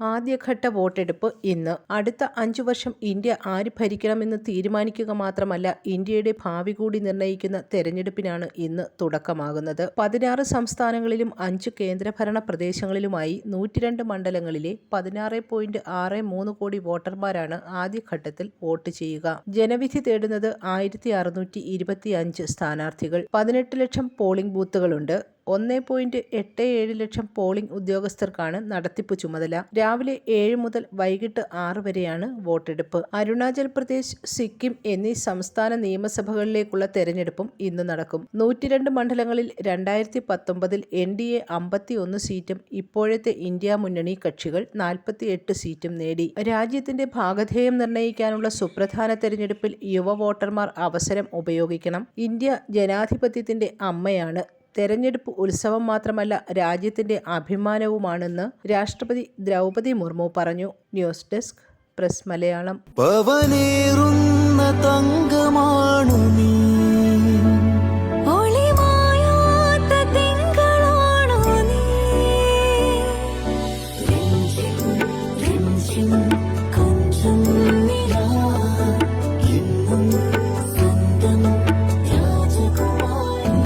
ആദ്യഘട്ട വോട്ടെടുപ്പ് ഇന്ന്. അടുത്ത അഞ്ചു വർഷം ഇന്ത്യ ആര് ഭരിക്കണമെന്ന് തീരുമാനിക്കുക മാത്രമല്ല ഇന്ത്യയുടെ ഭാവി കൂടി നിർണയിക്കുന്ന തെരഞ്ഞെടുപ്പിനാണ് ഇന്ന് തുടക്കമാകുന്നത്. പതിനാറ് സംസ്ഥാനങ്ങളിലും അഞ്ച് കേന്ദ്രഭരണ പ്രദേശങ്ങളിലുമായി നൂറ്റിരണ്ട് മണ്ഡലങ്ങളിലെ പതിനാറ് പോയിന്റ് ആറ് മൂന്ന് കോടി വോട്ടർമാരാണ് ആദ്യഘട്ടത്തിൽ വോട്ട് ചെയ്യുക. ജനവിധി തേടുന്നത് ആയിരത്തി അറുന്നൂറ്റി ഇരുപത്തി അഞ്ച് സ്ഥാനാർത്ഥികൾ. പതിനെട്ട് ലക്ഷം പോളിംഗ് ബൂത്തുകളുണ്ട്. ഒന്ന് പോയിന്റ് എട്ട് ഏഴ് ലക്ഷം പോളിംഗ് ഉദ്യോഗസ്ഥർക്കാണ് നടത്തിപ്പ് ചുമതല. രാവിലെ ഏഴ് മുതൽ വൈകിട്ട് ആറ് വരെയാണ് വോട്ടെടുപ്പ്. അരുണാചൽ പ്രദേശ് സിക്കിം എന്നീ സംസ്ഥാന നിയമസഭകളിലേക്കുള്ള തെരഞ്ഞെടുപ്പും ഇന്ന് നടക്കും. നൂറ്റിരണ്ട് മണ്ഡലങ്ങളിൽ രണ്ടായിരത്തി പത്തൊമ്പതിൽ എൻ ഡി എ അമ്പത്തി ഒന്ന് സീറ്റും ഇപ്പോഴത്തെ ഇന്ത്യ മുന്നണി കക്ഷികൾ നാൽപ്പത്തി എട്ട് സീറ്റും നേടി. രാജ്യത്തിന്റെ ഭാഗധേയം നിർണയിക്കാനുള്ള സുപ്രധാന തെരഞ്ഞെടുപ്പിൽ യുവ വോട്ടർമാർ അവസരം ഉപയോഗിക്കണം. ഇന്ത്യ ജനാധിപത്യത്തിന്റെ അമ്മയാണ്. തെരഞ്ഞെടുപ്പ് ഉത്സവം മാത്രമല്ല രാജ്യത്തിന്റെ അഭിമാനവുമാണെന്ന് രാഷ്ട്രപതി ദ്രൗപതി മുർമു പറഞ്ഞു. News desk press Malayalam. പവനേറുന്ന രാജകുമാരി